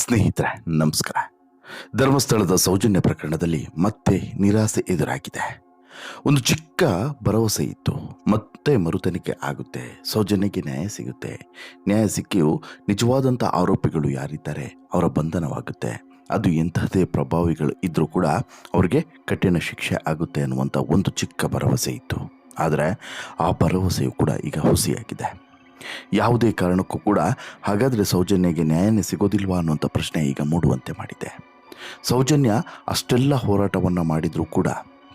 ಸ್ನೇಹಿತರೆ, ನಮಸ್ಕಾರ. ಧರ್ಮಸ್ಥಳದ ಸೌಜನ್ಯ ಪ್ರಕರಣದಲ್ಲಿ ಮತ್ತೆ ನಿರಾಸೆ ಎದುರಾಗಿದೆ. ಒಂದು ಚಿಕ್ಕ ಭರವಸೆ ಇತ್ತು. ಮತ್ತೆ ಮರುತನಿಕೆ ಆಗುತ್ತೆ. ಸೌಜನ್ಯಕ್ಕೆ ನ್ಯಾಯ ಸಿಗುತ್ತೆ. ನ್ಯಾಯ ಸಿಕ್ಕಿಯು ನಿಜವಾದಂಥ ಆರೋಪಿಗಳು ಯಾರಿದ್ದಾರೆ ಅವರ ಬಂಧನವಾಗುತ್ತೆ. ಅದು ಎಂತಹದೇ ಪ್ರಭಾವಿಗಳು ಇದ್ದರೂ ಕೂಡ ಅವರಿಗೆ ಕಠಿಣ ಶಿಕ್ಷೆ ಆಗುತ್ತೆ ಅನ್ನುವಂಥ ಒಂದು ಚಿಕ್ಕ ಭರವಸೆ ಇತ್ತು. ಆದರೆ ಆ ಭರವಸೆಯು ಕೂಡ ಈಗ ಹುಸಿಯಾಗಿದೆ. ಯಾವುದೇ ಕಾರಣಕ್ಕೂ ಕೂಡ ಹಾಗಾದರೆ ಸೌಜನ್ಯಗೆ ನ್ಯಾಯನೇ ಸಿಗೋದಿಲ್ವಾ ಅನ್ನುವಂಥ ಪ್ರಶ್ನೆ ಈಗ ಮೂಡುವಂತೆ ಮಾಡಿದೆ. ಸೌಜನ್ಯ ಅಷ್ಟೆಲ್ಲ ಹೋರಾಟವನ್ನು ಮಾಡಿದರೂ ಕೂಡ,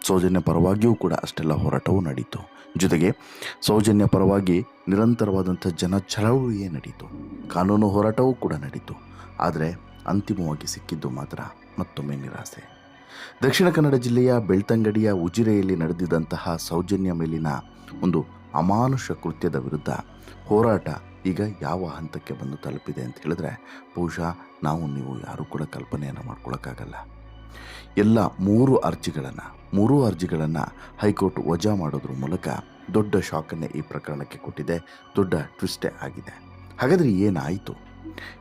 ಸೌಜನ್ಯ ಪರವಾಗಿಯೂ ಕೂಡ ಅಷ್ಟೆಲ್ಲ ಹೋರಾಟವೂ ನಡೀತು. ಜೊತೆಗೆ ಸೌಜನ್ಯ ಪರವಾಗಿ ನಿರಂತರವಾದಂಥ ಜನ ಚಳವಳಿಯೇ ನಡೀತು? ಕಾನೂನು ಹೋರಾಟವೂ ಕೂಡ ನಡೀತು. ಆದರೆ ಅಂತಿಮವಾಗಿ ಸಿಕ್ಕಿದ್ದು ಮಾತ್ರ ಮತ್ತೊಮ್ಮೆ ನಿರಾಸೆ. ದಕ್ಷಿಣ ಕನ್ನಡ ಜಿಲ್ಲೆಯ ಬೆಳ್ತಂಗಡಿಯ ಉಜಿರೆಯಲ್ಲಿ ನಡೆದಿದ್ದಂತಹ ಸೌಜನ್ಯ ಮೇಲಿನ ಒಂದು ಅಮಾನುಷ ಕೃತ್ಯದ ವಿರುದ್ಧ ಹೋರಾಟ ಈಗ ಯಾವ ಹಂತಕ್ಕೆ ಬಂದು ತಲುಪಿದೆ ಅಂತ ಹೇಳಿದ್ರೆ, ಬಹುಶಃ ನಾವು ನೀವು ಯಾರೂ ಕೂಡ ಕಲ್ಪನೆಯನ್ನು ಮಾಡ್ಕೊಳಕ್ಕಾಗಲ್ಲ. ಎಲ್ಲ ಮೂರು ಅರ್ಜಿಗಳನ್ನು ಮೂರು ಅರ್ಜಿಗಳನ್ನು ಹೈಕೋರ್ಟ್ ವಜಾ ಮಾಡೋದ್ರ ಮೂಲಕ ದೊಡ್ಡ ಶಾಕನ್ನೇ ಈ ಪ್ರಕರಣಕ್ಕೆ ಕೊಟ್ಟಿದೆ, ದೊಡ್ಡ ಟ್ವಿಸ್ಟೇ ಆಗಿದೆ. ಹಾಗಾದರೆ ಏನಾಯಿತು?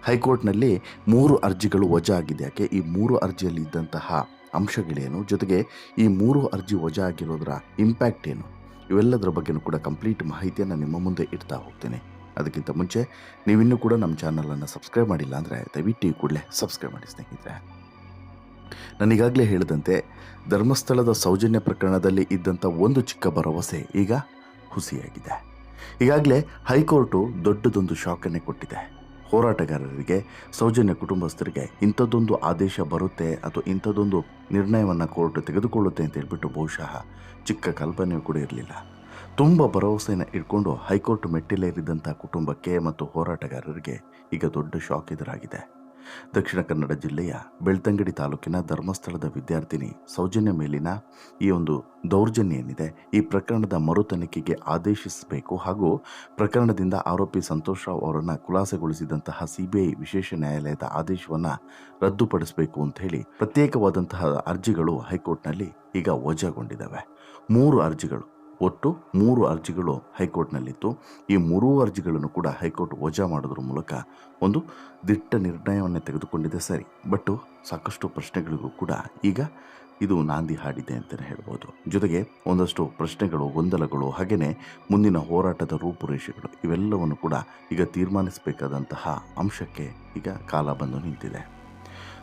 ಹೈಕೋರ್ಟ್ನಲ್ಲಿ ಮೂರು ಅರ್ಜಿಗಳು ವಜಾ ಆಗಿದೆ. ಯಾಕೆ? ಈ ಮೂರು ಅರ್ಜಿಯಲ್ಲಿ ಇದ್ದಂತಹ ಅಂಶಗಳೇನು? ಜೊತೆಗೆ ಈ ಮೂರು ಅರ್ಜಿ ವಜಾ ಆಗಿರೋದರ ಇಂಪ್ಯಾಕ್ಟ್ ಏನು? ಇವೆಲ್ಲದರ ಬಗ್ಗೆನೂ ಕೂಡ ಕಂಪ್ಲೀಟ್ ಮಾಹಿತಿಯನ್ನು ನಿಮ್ಮ ಮುಂದೆ ಇಡ್ತಾ ಹೋಗ್ತೇನೆ. ಅದಕ್ಕಿಂತ ಮುಂಚೆ, ನೀವಿನ್ನೂ ಕೂಡ ನಮ್ಮ ಚಾನಲನ್ನು ಸಬ್ಸ್ಕ್ರೈಬ್ ಮಾಡಿಲ್ಲ ಅಂದರೆ ದಯವಿಟ್ಟು ಕೂಡಲೇ ಸಬ್ಸ್ಕ್ರೈಬ್ ಮಾಡಿ ಸ್ನೇಹಿತರೆ. ನಾನೀಗಾಗಲೇ ಹೇಳಿದಂತೆ, ಧರ್ಮಸ್ಥಳದ ಸೌಜನ್ಯ ಪ್ರಕರಣದಲ್ಲಿ ಇದ್ದಂಥ ಒಂದು ಚಿಕ್ಕ ಭರವಸೆ ಈಗ ಹುಸಿಯಾಗಿದೆ. ಈಗಾಗಲೇ ಹೈಕೋರ್ಟು ದೊಡ್ಡದೊಂದು ಶಾಕನ್ನೇ ಕೊಟ್ಟಿದೆ. ಹೋರಾಟಗಾರರಿಗೆ, ಸೌಜನ್ಯ ಕುಟುಂಬಸ್ಥರಿಗೆ ಇಂಥದ್ದೊಂದು ಆದೇಶ ಬರುತ್ತೆ ಅಥವಾ ಇಂಥದ್ದೊಂದು ನಿರ್ಣಯವನ್ನು ಕೋರ್ಟ್ ತೆಗೆದುಕೊಳ್ಳುತ್ತೆ ಅಂತ ಹೇಳ್ಬಿಟ್ಟು ಬಹುಶಃ ಚಿಕ್ಕ ಕಲ್ಪನೆಯೂ ಕೂಡ ಇರಲಿಲ್ಲ. ತುಂಬ ಭರವಸೆಯನ್ನು ಇಟ್ಕೊಂಡು ಹೈಕೋರ್ಟ್ ಮೆಟ್ಟಿಲೇರಿದಂಥ ಕುಟುಂಬಕ್ಕೆ ಮತ್ತು ಹೋರಾಟಗಾರರಿಗೆ ಈಗ ದೊಡ್ಡ ಶಾಕ್ ಎದುರಾಗಿದೆ. ದಕ್ಷಿಣ ಕನ್ನಡ ಜಿಲ್ಲೆಯ ಬೆಳ್ತಂಗಡಿ ತಾಲೂಕಿನ ಧರ್ಮಸ್ಥಳದ ವಿದ್ಯಾರ್ಥಿನಿ ಸೌಜನ್ಯ ಮೇಲಿನ ಈ ಒಂದು ದೌರ್ಜನ್ಯ ಏನಿದೆ, ಈ ಪ್ರಕರಣದ ಮರು ತನಿಖೆಗೆ ಆದೇಶಿಸಬೇಕು ಹಾಗೂ ಪ್ರಕರಣದಿಂದ ಆರೋಪಿ ಸಂತೋಷ್ ರಾವ್ ಅವರನ್ನು ಖುಲಾಸೆಗೊಳಿಸಿದಂತಹ ಸಿಬಿಐ ವಿಶೇಷ ನ್ಯಾಯಾಲಯದ ಆದೇಶವನ್ನು ರದ್ದುಪಡಿಸಬೇಕು ಅಂತ ಹೇಳಿ ಪ್ರತ್ಯೇಕವಾದಂತಹ ಅರ್ಜಿಗಳು ಹೈಕೋರ್ಟ್ನಲ್ಲಿ ಈಗ ವಜಾಗೊಂಡಿದ್ದಾವೆ. ಮೂರು ಅರ್ಜಿಗಳು ಒಟ್ಟು ಮೂರು ಅರ್ಜಿಗಳು ಹೈಕೋರ್ಟ್ನಲ್ಲಿತ್ತು. ಈ ಮೂರೂ ಅರ್ಜಿಗಳನ್ನು ಕೂಡ ಹೈಕೋರ್ಟ್ ವಜಾ ಮಾಡೋದ್ರ ಮೂಲಕ ಒಂದು ದಿಟ್ಟ ನಿರ್ಣಯವನ್ನು ತೆಗೆದುಕೊಂಡಿದೆ ಸರಿ. ಬಟ್ ಸಾಕಷ್ಟು ಪ್ರಶ್ನೆಗಳಿಗೂ ಕೂಡ ಈಗ ಇದು ನಾಂದಿ ಹಾಡಿದೆ ಅಂತಲೇ ಹೇಳ್ಬೋದು. ಜೊತೆಗೆ ಒಂದಷ್ಟು ಪ್ರಶ್ನೆಗಳು, ಗೊಂದಲಗಳು ಹಾಗೆಯೇ ಮುಂದಿನ ಹೋರಾಟದ ರೂಪುರೇಷೆಗಳು ಇವೆಲ್ಲವನ್ನು ಕೂಡ ಈಗ ತೀರ್ಮಾನಿಸಬೇಕಾದಂತಹ ಅಂಶಕ್ಕೆ ಈಗ ಕಾಲ ಬಂದು ನಿಂತಿದೆ.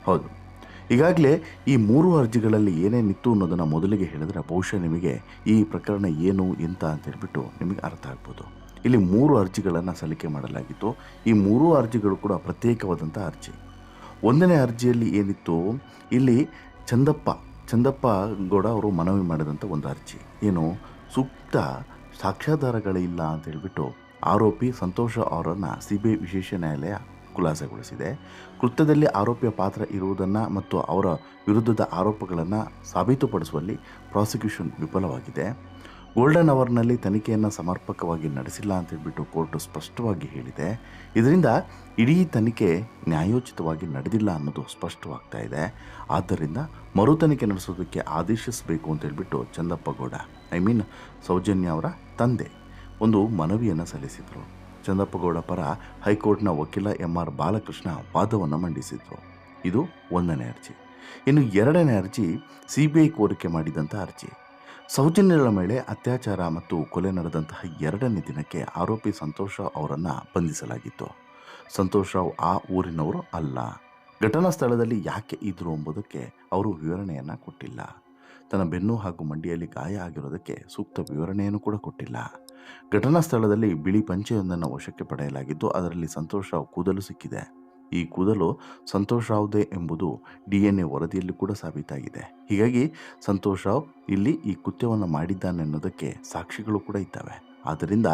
ಹೌದು. ಈಗಾಗಲೇ ಈ ಮೂರು ಅರ್ಜಿಗಳಲ್ಲಿ ಏನೇನಿತ್ತು ಅನ್ನೋದನ್ನು ಮೊದಲಿಗೆ ಹೇಳಿದ್ರೆ ಬಹುಶಃ ನಿಮಗೆ ಈ ಪ್ರಕರಣ ಏನು, ಎಂತ ಅಂತ ಹೇಳ್ಬಿಟ್ಟು ನಿಮಗೆ ಅರ್ಥ ಆಗ್ಬೋದು. ಇಲ್ಲಿ ಮೂರು ಅರ್ಜಿಗಳನ್ನು ಸಲ್ಲಿಕೆ ಮಾಡಲಾಗಿತ್ತು. ಈ ಮೂರೂ ಅರ್ಜಿಗಳು ಕೂಡ ಪ್ರತ್ಯೇಕವಾದಂಥ ಅರ್ಜಿ. ಒಂದನೇ ಅರ್ಜಿಯಲ್ಲಿ ಏನಿತ್ತು, ಇಲ್ಲಿ ಚಂದಪ್ಪ ಚಂದಪ್ಪ ಗೌಡ ಅವರು ಮನವಿ ಮಾಡಿದಂಥ ಒಂದು ಅರ್ಜಿ. ಏನು, ಸೂಕ್ತ ಸಾಕ್ಷ್ಯಾಧಾರಗಳಿಲ್ಲ ಅಂತ ಹೇಳ್ಬಿಟ್ಟು ಆರೋಪಿ ಸಂತೋಷ ಅವರನ್ನು ಸಿ ವಿಶೇಷ ನ್ಯಾಯಾಲಯ ಖುಲಾಸೆಗೊಳಿಸಿದೆ ಕೃತ್ಯದಲ್ಲಿ ಆರೋಪಿಯ ಪಾತ್ರ ಇರುವುದನ್ನು ಮತ್ತು ಅವರ ವಿರುದ್ಧದ ಆರೋಪಗಳನ್ನು ಸಾಬೀತುಪಡಿಸುವಲ್ಲಿ ಪ್ರಾಸಿಕ್ಯೂಷನ್ ವಿಫಲವಾಗಿದೆ. ಗೋಲ್ಡನ್ ಅವರ್ನಲ್ಲಿ ತನಿಖೆಯನ್ನು ಸಮರ್ಪಕವಾಗಿ ನಡೆಸಿಲ್ಲ ಅಂತ ಹೇಳ್ಬಿಟ್ಟು ಕೋರ್ಟ್ ಸ್ಪಷ್ಟವಾಗಿ ಹೇಳಿದೆ. ಇದರಿಂದ ಇಡೀ ತನಿಖೆ ನ್ಯಾಯೋಚಿತವಾಗಿ ನಡೆದಿಲ್ಲ ಅನ್ನೋದು ಸ್ಪಷ್ಟವಾಗ್ತಾ ಇದೆ. ಆದ್ದರಿಂದ ಮರು ತನಿಖೆ ನಡೆಸೋದಕ್ಕೆ ಆದೇಶಿಸಬೇಕು ಅಂತ ಹೇಳಿಬಿಟ್ಟು ಚಂದಪ್ಪ ಗೌಡ, ಐ ಮೀನ್ ಸೌಜನ್ಯ ಅವರ ತಂದೆ ಒಂದು ಮನವಿಯನ್ನು ಸಲ್ಲಿಸಿದರು. ಚಂದಪ್ಪಗೌಡ ಪರ ಹೈಕೋರ್ಟ್ನ ವಕೀಲ ಎಂ ಆರ್ ಬಾಲಕೃಷ್ಣ ವಾದವನ್ನು ಮಂಡಿಸಿದರು. ಇದು ಒಂದನೇ ಅರ್ಜಿ. ಇನ್ನು ಎರಡನೇ ಅರ್ಜಿ ಸಿ ಬಿ ಐ ಕೋರಿಕೆ ಮಾಡಿದಂಥ ಅರ್ಜಿ. ಸೌಜನ್ಯಗಳ ಮೇಲೆ ಅತ್ಯಾಚಾರ ಮತ್ತು ಕೊಲೆ ನಡೆದಂತಹ ಎರಡನೇ ದಿನಕ್ಕೆ ಆರೋಪಿ ಸಂತೋಷ್ ಅವರನ್ನು ಬಂಧಿಸಲಾಗಿತ್ತು. ಸಂತೋಷ್ ರಾವ್ ಆ ಊರಿನವರು ಅಲ್ಲ. ಘಟನಾ ಸ್ಥಳದಲ್ಲಿ ಯಾಕೆ ಇದ್ರು ಎಂಬುದಕ್ಕೆ ಅವರು ವಿವರಣೆಯನ್ನು ಕೊಟ್ಟಿಲ್ಲ. ತನ್ನ ಬೆನ್ನು ಹಾಗೂ ಮಂಡಿಯಲ್ಲಿ ಗಾಯ ಆಗಿರೋದಕ್ಕೆ ಸೂಕ್ತ ವಿವರಣೆಯನ್ನು ಕೂಡ ಕೊಟ್ಟಿಲ್ಲ. ಘಟನಾ ಸ್ಥಳದಲ್ಲಿ ಬಿಳಿ ಪಂಚೆಯೊಂದನ್ನು ವಶಕ್ಕೆ ಪಡೆಯಲಾಗಿದ್ದು, ಅದರಲ್ಲಿ ಸಂತೋಷ್ ರಾವ್ ಕೂದಲು ಸಿಕ್ಕಿದೆ. ಈ ಕೂದಲು ಸಂತೋಷ್ ರಾವ್ದೇ ಎಂಬುದು ಡಿ ಎನ್ ಎ ವರದಿಯಲ್ಲಿ ಕೂಡ ಸಾಬೀತಾಗಿದೆ. ಹೀಗಾಗಿ ಸಂತೋಷ್ ರಾವ್ ಇಲ್ಲಿ ಈ ಕೃತ್ಯವನ್ನು ಮಾಡಿದ್ದಾನೆ ಅನ್ನೋದಕ್ಕೆ ಸಾಕ್ಷಿಗಳು ಕೂಡ ಇದ್ದಾವೆ. ಆದ್ದರಿಂದ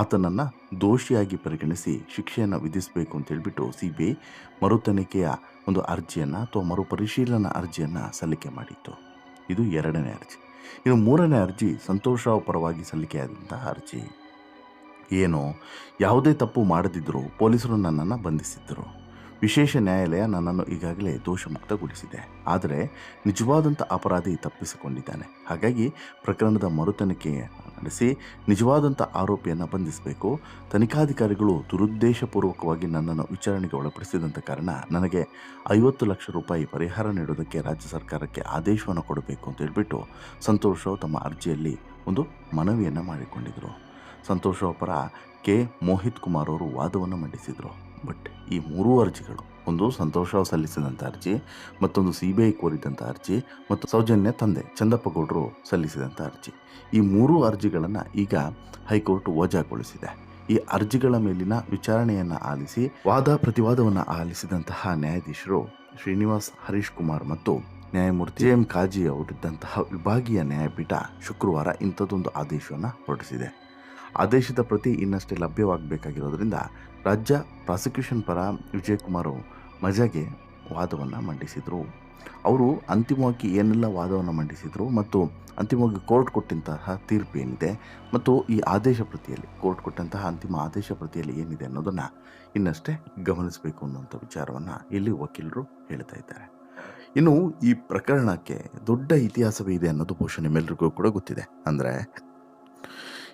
ಆತನನ್ನು ದೋಷಿಯಾಗಿ ಪರಿಗಣಿಸಿ ಶಿಕ್ಷೆಯನ್ನು ವಿಧಿಸಬೇಕು ಅಂತ ಹೇಳಿಬಿಟ್ಟು ಸಿ ಬಿ ಐ ಮರು ತನಿಖೆಯ ಒಂದು ಅರ್ಜಿಯನ್ನು ಅಥವಾ ಮರುಪರಿಶೀಲನಾ ಅರ್ಜಿಯನ್ನು ಸಲ್ಲಿಕೆ ಮಾಡಿತ್ತು. ಇದು ಎರಡನೇ ಅರ್ಜಿ. ಇನ್ನು ಮೂರನೇ ಅರ್ಜಿ ಸಂತೋಷ ರಾವ್ ಪರವಾಗಿ ಸಲ್ಲಿಕೆಯಾದಂತಹ ಅರ್ಜಿ. ಏನು? ಯಾವುದೇ ತಪ್ಪು ಮಾಡದಿದ್ದರೂ ಪೊಲೀಸರು ನನ್ನನ್ನು ಬಂಧಿಸಿದ್ದರು ವಿಶೇಷ ನ್ಯಾಯಾಲಯ ನನ್ನನ್ನು ಈಗಾಗಲೇ ದೋಷಮುಕ್ತಗೊಳಿಸಿದೆ. ಆದರೆ ನಿಜವಾದಂಥ ಅಪರಾಧಿ ತಪ್ಪಿಸಿಕೊಂಡಿದ್ದಾನೆ. ಹಾಗಾಗಿ ಪ್ರಕರಣದ ಮರುತನಿಖೆ ನಡೆಸಿ ನಿಜವಾದಂಥ ಆರೋಪಿಯನ್ನು ಬಂಧಿಸಬೇಕು. ತನಿಖಾಧಿಕಾರಿಗಳು ದುರುದ್ದೇಶಪೂರ್ವಕವಾಗಿ ನನ್ನನ್ನು ವಿಚಾರಣೆಗೆ ಒಳಪಡಿಸಿದಂಥ ಕಾರಣ ನನಗೆ ಐವತ್ತು ಲಕ್ಷ ರೂಪಾಯಿ ಪರಿಹಾರ ನೀಡೋದಕ್ಕೆ ರಾಜ್ಯ ಸರ್ಕಾರಕ್ಕೆ ಆದೇಶವನ್ನು ಕೊಡಬೇಕು ಅಂತ ಹೇಳಿಬಿಟ್ಟು ಸಂತೋಷ್ ತಮ್ಮ ಅರ್ಜಿಯಲ್ಲಿ ಒಂದು ಮನವಿಯನ್ನು ಮಾಡಿಕೊಂಡಿದ್ದರು. ಸಂತೋಷ್ ಪರ ಕೆ. ಮೋಹಿತ್ ಕುಮಾರ್ ಅವರು ವಾದವನ್ನು ಮಂಡಿಸಿದರು. ಬಟ್ ಈ ಮೂರೂ ಅರ್ಜಿಗಳು, ಒಂದು ಸಂತೋಷ ಸಲ್ಲಿಸಿದಂಥ ಅರ್ಜಿ, ಮತ್ತೊಂದು ಸಿ ಬಿ ಐ ಕೋರಿದಂಥ ಅರ್ಜಿ, ಮತ್ತು ಸೌಜನ್ಯ ತಂದೆ ಚಂದಪ್ಪ ಗೌಡರು ಸಲ್ಲಿಸಿದಂಥ ಅರ್ಜಿ. ಈ ಮೂರೂ ಅರ್ಜಿಗಳನ್ನು ಈಗ ಹೈಕೋರ್ಟ್ ವಜಾಗೊಳಿಸಿದೆ ಈ ಅರ್ಜಿಗಳ ಮೇಲಿನ ವಿಚಾರಣೆಯನ್ನು ಆಲಿಸಿ, ವಾದ ಪ್ರತಿವಾದವನ್ನು ಆಲಿಸಿದಂತಹ ನ್ಯಾಯಾಧೀಶರು ಶ್ರೀನಿವಾಸ್ ಹರೀಶ್ ಕುಮಾರ್ ಮತ್ತು ನ್ಯಾಯಮೂರ್ತಿ ಎಂ ಕಾಜಿ ಅವರಿದ್ದಂತಹ ವಿಭಾಗೀಯ ನ್ಯಾಯಪೀಠ ಶುಕ್ರವಾರ ಇಂಥದ್ದೊಂದು ಆದೇಶವನ್ನು ಹೊರಡಿಸಿದೆ. ಆದೇಶದ ಪ್ರತಿ ಇನ್ನಷ್ಟೇ ಲಭ್ಯವಾಗಬೇಕಾಗಿರೋದ್ರಿಂದ ರಾಜ್ಯ ಪ್ರಾಸಿಕ್ಯೂಷನ್ ಪರ ವಿಜಯಕುಮಾರ್ ಮಜಾಗೆ ವಾದವನ್ನು ಮಂಡಿಸಿದರು. ಅವರು ಅಂತಿಮವಾಗಿ ಏನೆಲ್ಲ ವಾದವನ್ನು ಮಂಡಿಸಿದರು ಮತ್ತು ಅಂತಿಮವಾಗಿ ಕೋರ್ಟ್ ಕೊಟ್ಟಂತಹ ತೀರ್ಪು ಏನಿದೆ ಮತ್ತು ಈ ಆದೇಶ ಪ್ರತಿಯಲ್ಲಿ, ಕೋರ್ಟ್ ಕೊಟ್ಟಂತಹ ಅಂತಿಮ ಆದೇಶ ಪ್ರತಿಯಲ್ಲಿ ಏನಿದೆ ಅನ್ನೋದನ್ನು ಇನ್ನಷ್ಟೇ ಗಮನಿಸಬೇಕು ಅನ್ನುವಂಥ ವಿಚಾರವನ್ನು ಇಲ್ಲಿ ವಕೀಲರು ಹೇಳ್ತಾ ಇದ್ದಾರೆ. ಇನ್ನು ಈ ಪ್ರಕರಣಕ್ಕೆ ದೊಡ್ಡ ಇತಿಹಾಸವೇ ಇದೆ ಅನ್ನೋದು ಬಹುಶಃ ನಿಮ್ಮೆಲ್ಲರಿಗೂ ಕೂಡ ಗೊತ್ತಿದೆ. ಅಂದರೆ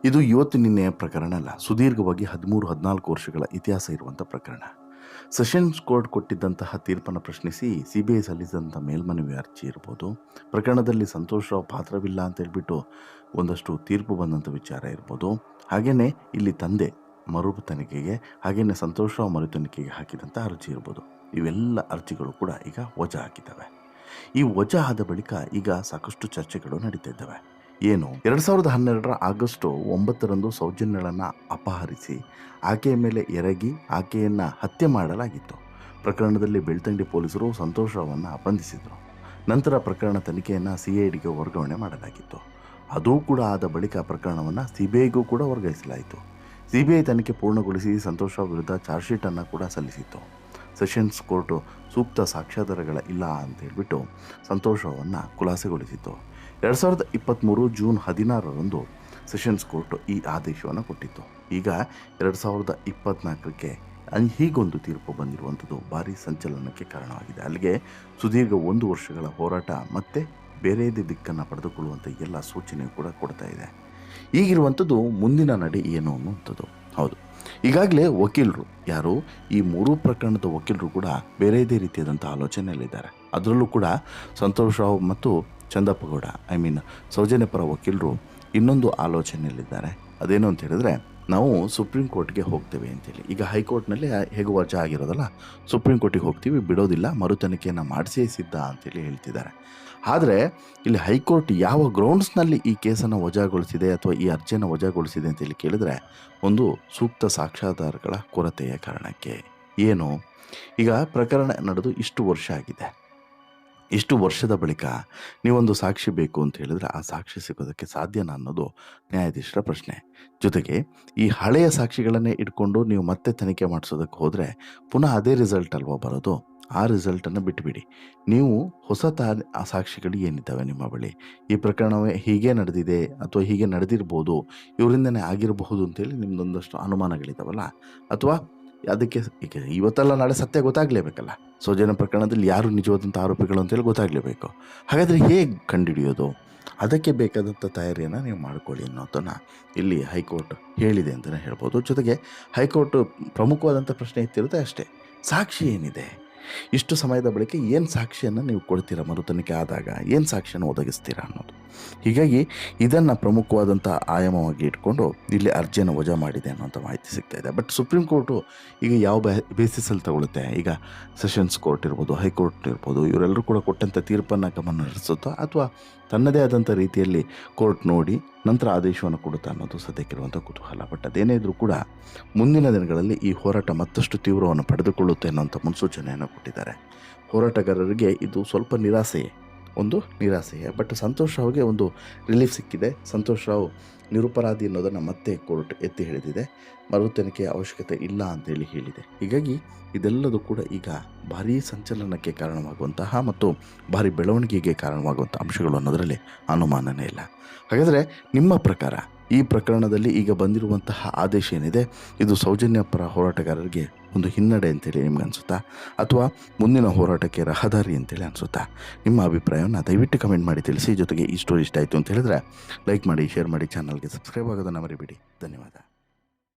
ಇದು ಇವತ್ತು ನಿನ್ನೆಯ ಪ್ರಕರಣ ಅಲ್ಲ. ಸುದೀರ್ಘವಾಗಿ ಹದಿಮೂರು, ಹದಿನಾಲ್ಕು ವರ್ಷಗಳ ಇತಿಹಾಸ ಇರುವಂಥ ಪ್ರಕರಣ. ಸೆಷನ್ಸ್ ಕೋರ್ಟ್ ಕೊಟ್ಟಿದ್ದಂತಹ ತೀರ್ಪನ್ನು ಪ್ರಶ್ನಿಸಿ ಸಿ ಬಿ ಐ ಸಲ್ಲಿಸಿದಂಥ ಮೇಲ್ಮನವಿ ಅರ್ಜಿ ಇರ್ಬೋದು, ಪ್ರಕರಣದಲ್ಲಿ ಸಂತೋಷ್ ರಾವ್ ಪಾತ್ರವಿಲ್ಲ ಅಂತ ಹೇಳ್ಬಿಟ್ಟು ಒಂದಷ್ಟು ತೀರ್ಪು ಬಂದಂಥ ವಿಚಾರ ಇರ್ಬೋದು. ಹಾಗೆಯೇ ಇಲ್ಲಿ ತಂದೆ ಮರು ತನಿಖೆಗೆ ಹಾಗೆಯೇ ಸಂತೋಷ್ ರಾವ್ ಮರು ತನಿಖೆಗೆ ಹಾಕಿದಂಥ ಅರ್ಜಿ ಇರ್ಬೋದು. ಇವೆಲ್ಲ ಅರ್ಜಿಗಳು ಕೂಡ ಈಗ ವಜಾ ಹಾಕಿದ್ದಾವೆ ಈ ವಜಾ ಆದ ಬಳಿಕ ಈಗ ಸಾಕಷ್ಟು ಚರ್ಚೆಗಳು ನಡೀತಾ ಇದ್ದಾವೆ. ಏನು? ಎರಡ್ ಸಾವಿರದ ಹನ್ನೆರಡರ ಆಗಸ್ಟ್ ಒಂಬತ್ತರಂದು ಸೌಜನ್ಯಳನ್ನ ಅಪಹರಿಸಿ ಆಕೆಯ ಮೇಲೆ ಎರಗಿ ಆಕೆಯನ್ನ ಹತ್ಯೆ ಮಾಡಲಾಗಿತ್ತು. ಪ್ರಕರಣದಲ್ಲಿ ಬೆಳ್ತಂಡಿ ಪೊಲೀಸರು ಸಂತೋಷವನ್ನು ಬಂಧಿಸಿದರು. ನಂತರ ಪ್ರಕರಣ ತನಿಖೆಯನ್ನು ಸಿ ಐ ಡಿಗೆ ವರ್ಗಾವಣೆ ಮಾಡಲಾಗಿತ್ತು. ಅದೂ ಕೂಡ ಆದ ಬಳಿಕ ಪ್ರಕರಣವನ್ನು ಸಿ ಬಿ ಕೂಡ ವರ್ಗಾಯಿಸಲಾಯಿತು. ಸಿ ಬಿ ಐ ತನಿಖೆ ಪೂರ್ಣಗೊಳಿಸಿ ಸಂತೋಷ ವಿರುದ್ಧ ಚಾರ್ಜ್ ಶೀಟನ್ನು ಕೂಡ ಸಲ್ಲಿಸಿತ್ತು. ಸೆಷನ್ಸ್ ಕೋರ್ಟು ಸೂಕ್ತ ಸಾಕ್ಷ್ಯಾಧಾರಗಳ ಇಲ್ಲ ಅಂತ ಹೇಳಿಬಿಟ್ಟು ಸಂತೋಷ್ ರಾವನ್ನು ಖುಲಾಸೆಗೊಳಿಸಿತ್ತು. ಎರಡು ಸಾವಿರದ ಇಪ್ಪತ್ತ್ಮೂರು ಜೂನ್ ಹದಿನಾರರಂದು ಸೆಷನ್ಸ್ ಕೋರ್ಟ್ ಈ ಆದೇಶವನ್ನು ಕೊಟ್ಟಿತ್ತು. ಈಗ ಎರಡು ಸಾವಿರದ ಇಪ್ಪತ್ತ್ನಾಲ್ಕಕ್ಕೆ ಹೀಗೊಂದು ತೀರ್ಪು ಬಂದಿರುವಂಥದ್ದು ಭಾರಿ ಸಂಚಲನಕ್ಕೆ ಕಾರಣವಾಗಿದೆ. ಅಲ್ಲಿಗೆ ಸುದೀರ್ಘ ಒಂದು ವರ್ಷಗಳ ಹೋರಾಟ ಮತ್ತೆ ಬೇರೆಯದೇ ದಿಕ್ಕನ್ನು ಪಡೆದುಕೊಳ್ಳುವಂಥ ಎಲ್ಲ ಸೂಚನೆ ಕೂಡ ಕೊಡ್ತಾ ಇದೆ. ಈಗಿರುವಂಥದ್ದು ಮುಂದಿನ ನಡೆ ಏನು ಅನ್ನುವಂಥದ್ದು. ಹೌದು. ಈಗಾಗಲೇ ವಕೀಲರು, ಯಾರು? ಈ ಮೂರೂ ಪ್ರಕರಣದ ವಕೀಲರು ಕೂಡ ಬೇರೆಯದೇ ರೀತಿಯಾದಂಥ ಆಲೋಚನೆಯಲ್ಲಿದ್ದಾರೆ. ಅದರಲ್ಲೂ ಕೂಡ ಸಂತೋಷ್ ರಾವ್ ಮತ್ತು ಚಂದಪ್ಪ ಗೌಡ ಐ ಮೀನ್ ಸೌಜನ್ಯ ಪರ ವಕೀಲರು ಇನ್ನೊಂದು ಆಲೋಚನೆಯಲ್ಲಿದ್ದಾರೆ. ಅದೇನು ಅಂತ ಹೇಳಿದ್ರೆ, ನಾವು ಸುಪ್ರೀಂ ಕೋರ್ಟ್ಗೆ ಹೋಗ್ತೇವೆ ಅಂತೇಳಿ. ಈಗ ಹೈಕೋರ್ಟ್ನಲ್ಲಿ ಹೇಗೂ ವಜಾ ಆಗಿರೋದಲ್ಲ ಸುಪ್ರೀಂ ಕೋರ್ಟಿಗೆ ಹೋಗ್ತೀವಿ, ಬಿಡೋದಿಲ್ಲ ಮರು ತನಿಖೆಯನ್ನು ಮಾಡಿಸೇ ಸಿದ್ಧ ಅಂತೇಳಿ ಹೇಳ್ತಿದ್ದಾರೆ. ಆದರೆ, ಇಲ್ಲಿ ಹೈಕೋರ್ಟ್ ಯಾವ ಗ್ರೌಂಡ್ಸ್ನಲ್ಲಿ ಈ ಕೇಸನ್ನು ವಜಾಗೊಳಿಸಿದೆ ಅಥವಾ ಈ ಅರ್ಜಿಯನ್ನು ವಜಾಗೊಳಿಸಿದೆ ಅಂತೇಳಿ ಕೇಳಿದ್ರೆ, ಒಂದು ಸೂಕ್ತ ಸಾಕ್ಷಾಧಾರಗಳ ಕೊರತೆಯ ಕಾರಣಕ್ಕೆ. ಏನು? ಈಗ ಪ್ರಕರಣ ನಡೆದು ಇಷ್ಟು ವರ್ಷ ಆಗಿದೆ. ಇಷ್ಟು ವರ್ಷದ ಬಳಿಕ ನೀವೊಂದು ಸಾಕ್ಷಿ ಬೇಕು ಅಂತ ಹೇಳಿದ್ರೆ ಆ ಸಾಕ್ಷಿ ಸಿಗೋದಕ್ಕೆ ಸಾಧ್ಯನಾ ಅನ್ನೋದು ನ್ಯಾಯಾಧೀಶರ ಪ್ರಶ್ನೆ. ಜೊತೆಗೆ ಈ ಹಳೆಯ ಸಾಕ್ಷಿಗಳನ್ನೇ ಇಟ್ಕೊಂಡು ನೀವು ಮತ್ತೆ ತನಿಖೆ ಮಾಡಿಸೋದಕ್ಕೆ ಹೋದರೆ ಪುನಃ ಅದೇ ರಿಸಲ್ಟ್ ಅಲ್ವಾ ಬರೋದು? ಆ ರಿಸಲ್ಟನ್ನು ಬಿಟ್ಟುಬಿಡಿ ನೀವು ಹೊಸ ತಾ, ಆ ಸಾಕ್ಷಿಗಳು ಏನಿದ್ದಾವೆ ನಿಮ್ಮ ಬಳಿ? ಈ ಪ್ರಕರಣವೇ ಹೀಗೆ ನಡೆದಿದೆ ಅಥವಾ ಹೀಗೆ ನಡೆದಿರ್ಬೋದು, ಇವರಿಂದನೇ ಆಗಿರಬಹುದು ಅಂತೇಳಿ ನಿಮ್ದೊಂದಷ್ಟು ಅನುಮಾನಗಳಿದ್ದಾವಲ್ಲ ಅಥವಾ ಅದಕ್ಕೆ ಈಗ ಇವತ್ತಲ್ಲ ನಾಳೆ ಸತ್ಯ ಗೊತ್ತಾಗಲೇಬೇಕಲ್ಲ. ಸೌಜನ್ಯ ಪ್ರಕರಣದಲ್ಲಿ ಯಾರು ನಿಜವಾದಂಥ ಆರೋಪಿಗಳು ಅಂತೇಳಿ ಗೊತ್ತಾಗಲೇಬೇಕು. ಹಾಗಾದರೆ ಹೇಗೆ ಕಂಡುಹಿಡಿಯೋದು? ಅದಕ್ಕೆ ಬೇಕಾದಂಥ ತಯಾರಿಯನ್ನು ನೀವು ಮಾಡ್ಕೊಳ್ಳಿ ಅನ್ನೋದನ್ನು ಇಲ್ಲಿ ಹೈಕೋರ್ಟ್ ಹೇಳಿದೆ ಅಂತಲೇ ಹೇಳ್ಬೋದು. ಜೊತೆಗೆ ಹೈಕೋರ್ಟ್ ಪ್ರಮುಖವಾದಂಥ ಪ್ರಶ್ನೆ ಎತ್ತಿರುತ್ತೆ ಅಷ್ಟೇ. ಸಾಕ್ಷಿ ಏನಿದೆ? ಇಷ್ಟು ಸಮಯದ ಬಳಿಕ ಏನು ಸಾಕ್ಷಿಯನ್ನು ನೀವು ಕೊಡ್ತೀರಾ ಮರು ತನಿಖೆ ಆದಾಗ? ಏನು ಸಾಕ್ಷಿಯನ್ನು ಒದಗಿಸ್ತೀರಾ ಅನ್ನೋದು. ಹೀಗಾಗಿ ಇದನ್ನು ಪ್ರಮುಖವಾದಂಥ ಆಯಾಮವಾಗಿ ಇಟ್ಕೊಂಡು ಇಲ್ಲಿ ಅರ್ಜಿಯನ್ನು ವಜಾ ಮಾಡಿದೆ ಅನ್ನೋಂಥ ಮಾಹಿತಿ ಸಿಗ್ತಾ ಇದೆ. ಬಟ್ ಸುಪ್ರೀಂ ಕೋರ್ಟು ಈಗ ಯಾವ ಬೇಸಿಸಲ್ಲಿ ತಗೊಳುತ್ತೆ? ಈಗ ಸೆಷನ್ಸ್ ಕೋರ್ಟ್ ಇರ್ಬೋದು ಹೈಕೋರ್ಟ್ ಇರ್ಬೋದು ಇವರೆಲ್ಲರೂ ಕೂಡ ಕೊಟ್ಟಂಥ ತೀರ್ಪನ್ನು ಗಮನ ಹರಿಸುತ್ತೋ ಅಥವಾ ತನ್ನದೇ ಆದಂಥ ರೀತಿಯಲ್ಲಿ ಕೋರ್ಟ್ ನೋಡಿ ನಂತರ ಆದೇಶವನ್ನು ಕೊಡುತ್ತಾ ಅನ್ನೋದು ಸದ್ಯಕ್ಕಿರುವಂಥ ಕುತೂಹಲ. ಬಟ್ ಅದೇನೇ ಇದ್ರೂ ಕೂಡ ಮುಂದಿನ ದಿನಗಳಲ್ಲಿ ಈ ಹೋರಾಟ ಮತ್ತಷ್ಟು ತೀವ್ರವನ್ನು ಪಡೆದುಕೊಳ್ಳುತ್ತೆ ಅನ್ನೋಂಥ ಮುನ್ಸೂಚನೆಯನ್ನು ಕೊಟ್ಟಿದ್ದಾರೆ. ಹೋರಾಟಗಾರರಿಗೆ ಇದು ಸ್ವಲ್ಪ ನಿರಾಸೆಯೇ. ಒಂದು ನಿರಾಸೆಯೇ ಬಟ್ ಸಂತೋಷ್ ರಾವ್ಗೆ ಒಂದು ರಿಲೀಫ್ ಸಿಕ್ಕಿದೆ. ಸಂತೋಷ್ ರಾವ್ ನಿರುಪರಾಧಿ ಅನ್ನೋದನ್ನು ಮತ್ತೆ ಕೋರ್ಟ್ ಎತ್ತಿ ಹೇಳಿದಿದೆ. ಮರು ಅವಶ್ಯಕತೆ ಇಲ್ಲ ಅಂತೇಳಿ ಹೇಳಿದೆ. ಹೀಗಾಗಿ ಇದೆಲ್ಲದೂ ಕೂಡ ಈಗ ಭಾರೀ ಸಂಚಲನಕ್ಕೆ ಕಾರಣವಾಗುವಂತಹ ಮತ್ತು ಭಾರಿ ಬೆಳವಣಿಗೆಗೆ ಕಾರಣವಾಗುವಂಥ ಅಂಶಗಳು ಅನ್ನೋದರಲ್ಲಿ ಅನುಮಾನನೇ ಇಲ್ಲ. ಹಾಗಾದರೆ ನಿಮ್ಮ ಪ್ರಕಾರ ಈ ಪ್ರಕರಣದಲ್ಲಿ ಈಗ ಬಂದಿರುವಂತಹ ಆದೇಶ ಏನಿದೆ, ಇದು ಸೌಜನ್ಯ ಪರ ಹೋರಾಟಗಾರರಿಗೆ ಒಂದು ಹಿನ್ನಡೆ ಅಂತೇಳಿ ನಿಮ್ಗೆ ಅನಿಸುತ್ತಾ? ಅಥವಾ ಮುಂದಿನ ಹೋರಾಟಕ್ಕೆ ರಹದಾರಿ ಅಂತೇಳಿ ಅನಿಸುತ್ತಾ? ನಿಮ್ಮ ಅಭಿಪ್ರಾಯವನ್ನು ದಯವಿಟ್ಟು ಕಮೆಂಟ್ ಮಾಡಿ ತಿಳಿಸಿ, ಜೊತೆಗೆ ಈ ಸ್ಟೋರಿ ಇಷ್ಟ ಆಯಿತು ಅಂತ ಹೇಳಿದ್ರೆ ಲೈಕ್ ಮಾಡಿ ಶೇರ್ ಮಾಡಿ ಚಾನಲ್ಗೆ ಸಬ್ಸ್ಕ್ರೈಬ್ ಆಗೋದನ್ನು ಮರಿಬೇಡಿ. ಧನ್ಯವಾದ.